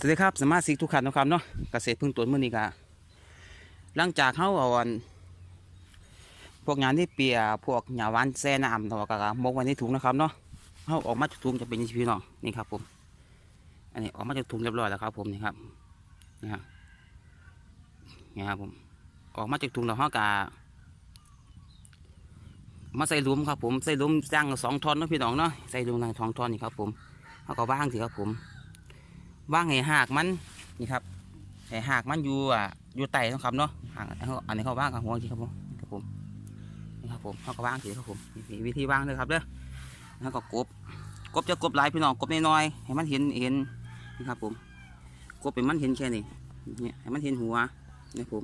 สวัสดีครับสมาชิกทุกท่านนะครับเนาะเกษตรพึ่งตนมื่อนี้กะหลังจากเขาเอาอนพวกงานที่เปียพวกหญ้าวานแซ่น้ำแล้วก็มกไว้ในถุงนะครับเนาะเขาออกมาจากถุงจะเป็นยังพี่น้องนี่ครับ ผม อันนี้ออกมาจากถุงเรียบร้อยแล้วครับ ผมนี่ครับนี่ครับนี่ครับผมออกมาจากถุงแล้วเขากะมาใส่หลุมครับผมใส่หลุมจ้างสองทอนนะพี่น้องเนาะใส่หลุมละสองทอนนี่ครับ ผมเขาก็ว่างสิครับผม ว่างให้หากมันนี่ครับให้หากมันอยู่อะอยู่ไต่นะครับเนาะหากอันนี้เขาว่างกับหัวจริงครับผมครับผมนี่ครับผมเขาก็ว่างสิครับผมวิธีว่างเลยครับเด้อแล้วก็กบกบจะกบหลายพี่น้องกบน้อยๆให้มันเห็นเห็นนี่ครับผมกบเป็นมันเห็นแค่นี้เนี่ยให้มันเห็นหัวนี่ผม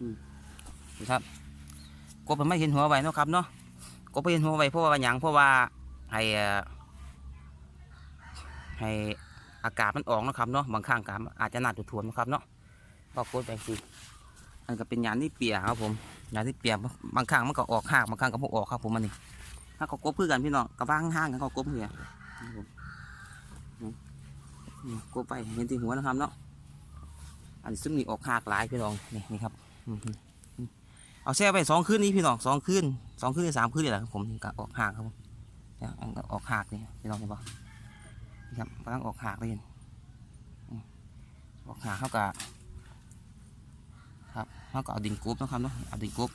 อืมนี่ครับกบเป็นมันเห็นหัวไว้นะครับเนาะกบเป็นเห็นหัวไว้เพราะว่าหยังเพราะว่าให้อ่อให้ อากาศมันออกนะครับเนาะบางครั้งก็อาจจะหนาดถ่วมนะครับเนาะก็โคตรไปสิอันก็เป็นยานที่เปียกครับผมยานที่เปียกบางครั้งมันก็ออกหากบางครั้งก็พวกออกครับผมมันนี่ถ้าก็กบเพื่อกันพี่น้องก็บ้างห้างกันก็กบเพื่อนกบไปเห็นที่หัวนะครับเนาะอันซึ่งนี่ออกหากหลายพี่น้องนี่นี่ครับเอาแช่ไปสองคืนนี้พี่น้องสองคืนสองคืนสามคืนนี่แหละครับผมนี่ก็ออกหากครับผมอออกหากนี่พี่น้องเห็นปะ นี่ครับกำลังออกหากเลยห็นอืมอกหากเขาก็ครับเขาก็เอาดินกรุบนะครับเนาะเอาดินกรุบ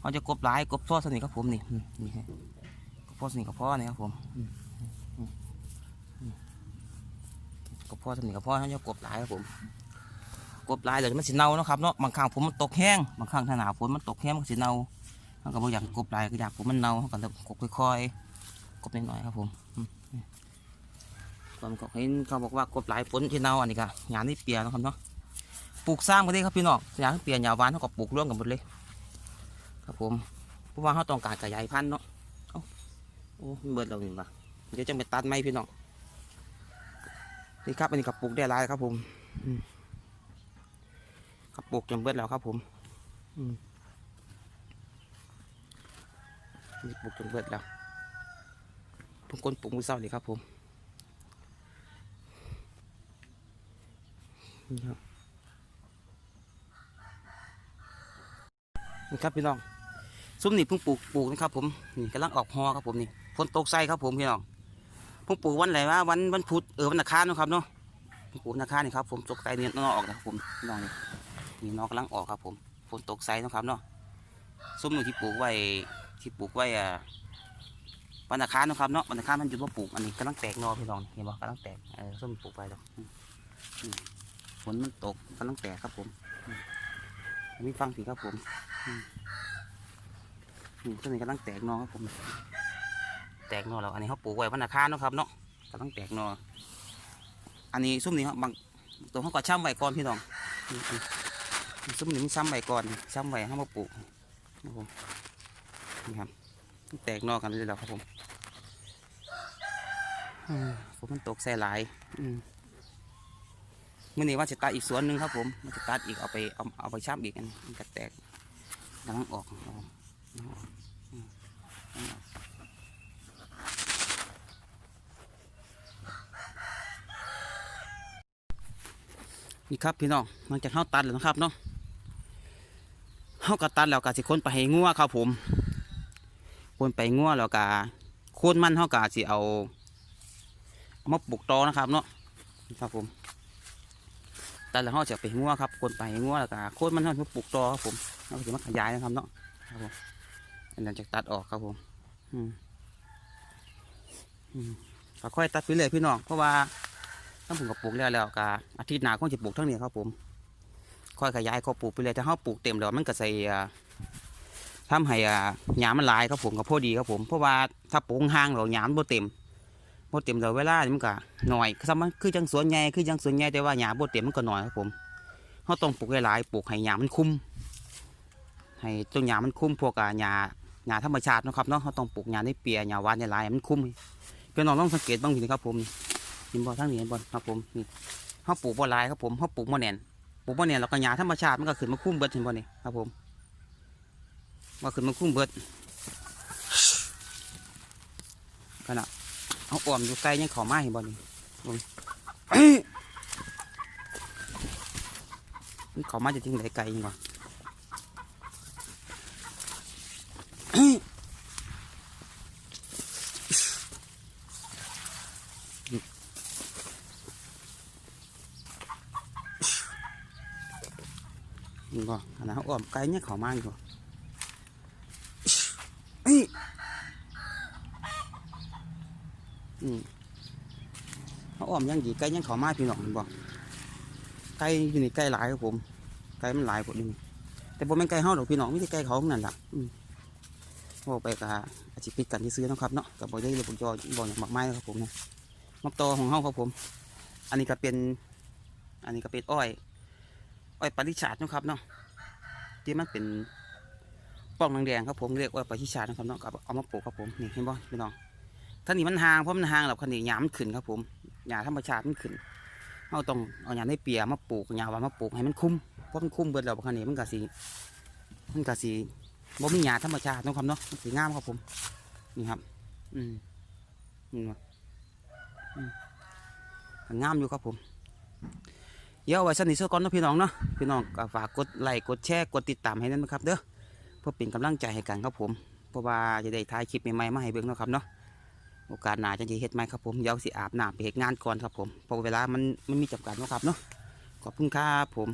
เขาจะกรุบหลายกรุบทอดสนิทครับผมนี่มนี่ฮะกรุบทอดสนิทกับพ่อนี่ครับผมกรุบพ่อสนิทกับพ่อเขาจะกรุบหลายครับผมกรุบหลายเดี๋ยวมันสิเน่านะครับเนาะบางครั้งผมมันตกแห้งบางครั้งถ้าหนาวฝนมันตกแห้งมันสิเน่าเขาก็บอกอยากกรุบหลายก็อยากผมมันเน่าเขาก็เลยกรุบค่อยๆกรุบน้อยๆครับผม ผมก็เห็นเขาบอกว่ากบหลายผลที่เนาอันนี้ก็งานที่เปียนะครับเนาะปลูกสร้างก็ได้ครับพี่น้องงานที่เปียหญ้าวานเขาก็ปลูกร่วมกันหมดเลย ครับผมเพราะว่าเขาต้องการขยายพันธุ์เนาะอ้าโอ้เบิดเราหนึ่งละเดี๋ยวจะไปตัดไม้พี่น้องนี่ครับอันนี้ก็ปลูกได้ลายครับผมอืมครับปลูกจนเบิดแล้วครับผมอืมนี่ปลูกจนเบิดแล้วเพิ่งก้นปลูกมือเศร้าเลยครับผม นี่ครับพี่น้องซุ้มนี่เพิ่งปลูกปลูกนะครับ ผมนี่กำลังออกฮอครับผมนี่ฝนตกใส่ครับผมพี่น้องเพิ่งปลูกวันอะไรวะวันวันพุธเออวันอังคารนะครับเนาะปลูกวันอังคารนี่ครับผมตกใส่เนี่ยนอกออกนะครับผมพี่น้องนี่นี่นอกกำลังออกครับผมฝนตกใส่นะครับเนาะซุ้มนี่ที่ปลูกไว้ที่ปลูกไว้อ่าวันอังคารนะครับเนาะวันอังคารมันอยู่ว่าปลูกอันนี้กำลังแตกนอพี่น้องเห็นบ่กำลังแตกเออส้มปลูกไปแล้วอืมอืม ฝนมันตกกำลังแตกครับผมอันนี้ฟังสิครับผมอืมต้นนี้กำลังแตกนอครับผม แตกนอแล้วอันนี้เขาปลูกไว้วันอาคารนะครับเนาะกำลังแตกนออันนี้ซุ้มนี้ครับบางตัวเขาก็ช่ำไว้ก่อนพี่น้องซุ้มนี้มันซ้ำไว้ก่อนซ้ำไว้ให้มาปลูกครับผมนี่ครับแตกนอกันเลยแล้วครับผมอืมฝนมันตกใส่หลาย อืม มื่อนี้ว่าจะตัดอีกสวนหนึ่งครับผมมันจะตัดอีกเอาไปเอาเอาไปช้ำอีกอันมันก็แตกกำลังออกอาเอาออกอืมเอาออกนี่ครับพี่น้องหลังจากเข้าตัดแล้วนะครับเนาะเข้าก็ตัดแล้วก็สิคนไปให้งัวครับผมคนไปงัวแล้วก็โคนมันเข้าก็สิเอาเอามาปลูกตอนะครับเนาะนะครับผม แต่แล้วเขาจะไปงัวครับคนไปงัวแล้วก็โคตรมันเขาจะปลูกตอครับผมเราจะมาขยายนะครับเนาะครับผมอันนั้นจะตัดออกครับผมอืมอืมค่อยตัดไปเรื่อยพี่น้องเพราะว่าถ้าผมก็ปลูกแล้วแล้วก็อาทิตย์หน้าคงจะปลูกทั้งนี้ครับผม ค่อยขยายเขาปลูกไปเลยถ้าเขาปลูกเต็มแล้วมันก็ใส่อ่าทำให้อ่าหญ้ามันลายครับผมก็พอดีครับผมเพราะว่าถ้าปลูกห่างเราหญ้ามันบ่เต็ม บ่เต็มแล้วเวลานี่มันก็หน่อยซ้ำมันคือจังสวนใหญ่คือจังสวนใหญ่แต่ว่าหญ้าบ่เต็มมันก็หน้อยครับผมเฮาต้องปลูกหลายๆปลูกให้หญ้ามันคุ้มให้ต้นหญ้ามันคุ้มพวกอ่าหญ้าหญ้าธรรมชาตินะครับเนาะเฮาต้องปลูกหญ้าในเปียหญ้าหวานหลายมันคุ้มพี่น้องลองสังเกตบ้างสิครับผมเห็นบ่ทางนี้เห็นบ่ครับผมนี่เฮาปลูกบ่ลายครับผมเฮาปลูกบ่แน่นปลูกบ่แน่นแล้วก็หญ้าธรรมชาติมันก็ขึ้นมาคุ้มเบิดเห็นบ่นี่ครับผมว่าขึ้นมาคุ้มเบิดขนาด เอาอ้อมอยู่ไกลยังเขามาเห็นบ่นี่ผมมันเขามาจะทิ้งไหนไกลยังวะนี่ก็ขนาดเขาอ้อมไกลเนี่ยเขามาอยู่บ่เอ้ย อืมเขาอ้อมยังดีไกลยังเขามาพี่น้องเห็นบ่ไกลอยู่นี่ไกลหลายครับผมไกลมันหลายผมนี่แต่บ่แม่นไกลเฮาดอกพี่น้องไม่ใช่ไกลเขาทั้งนั่นล่ะอืมบอกไปกะอาจจะปิดกันที่ซื้อนะครับเนาะกับบ่ได้เลยผมจอบ่อย่างมากไมายครับผมเนี่ยมักตอของเฮาครับผม อันนี้ก็เป็น อันนี้ก็เป็นอ้อย อ้อยปริชาตินะครับเนาะที่มันเป็นป้องแดงๆครับผมเรียกว่าปริชาตินะครับเนาะก็เอามาปลูกครับผมนี่เห็นบ่พี่น้อง ท่านี้มันห่างเพราะมันห่างแล้วคันนี้หญ้ามันขึ้นครับ ผมหญ้าธรรมชาติมันขึ้นเราต้องเอาหญ้าในเปียมาปลูกหญ้าว่ามาปลูกให้มันคุ้มเพราะมันคุ้มเบิดแล้วคันนี้มันก็สิมันก็สิบ่มีหญ้าธรรมชาติเนาะครับเนาะสิงามครับผมนี่ครับ อืมนี่เนาะอืมงามอยู่ครับผมเดี๋ยวเอาไว้สนิทเสื้อก่อนนะพี่น้องเนาะพี่น้องฝากกดไลค์กดแชร์กดติดตามให้นั่นนะครับเด้อเพื่อเป็นกำลังใจให้กันครับผมเพราะว่าจะได้ถ่ายคลิปใหม่ๆมาให้เบิ่งนะครับเนาะ โอกาสหน้าจะได้เฮ็ดไหมครับผมเดี๋ยวสิอาบน้ำไปเฮ็ดงานก่อนครับผมเพราะเวลามันมันมีจำกัดนะครับเนาะขอบคุณครับผม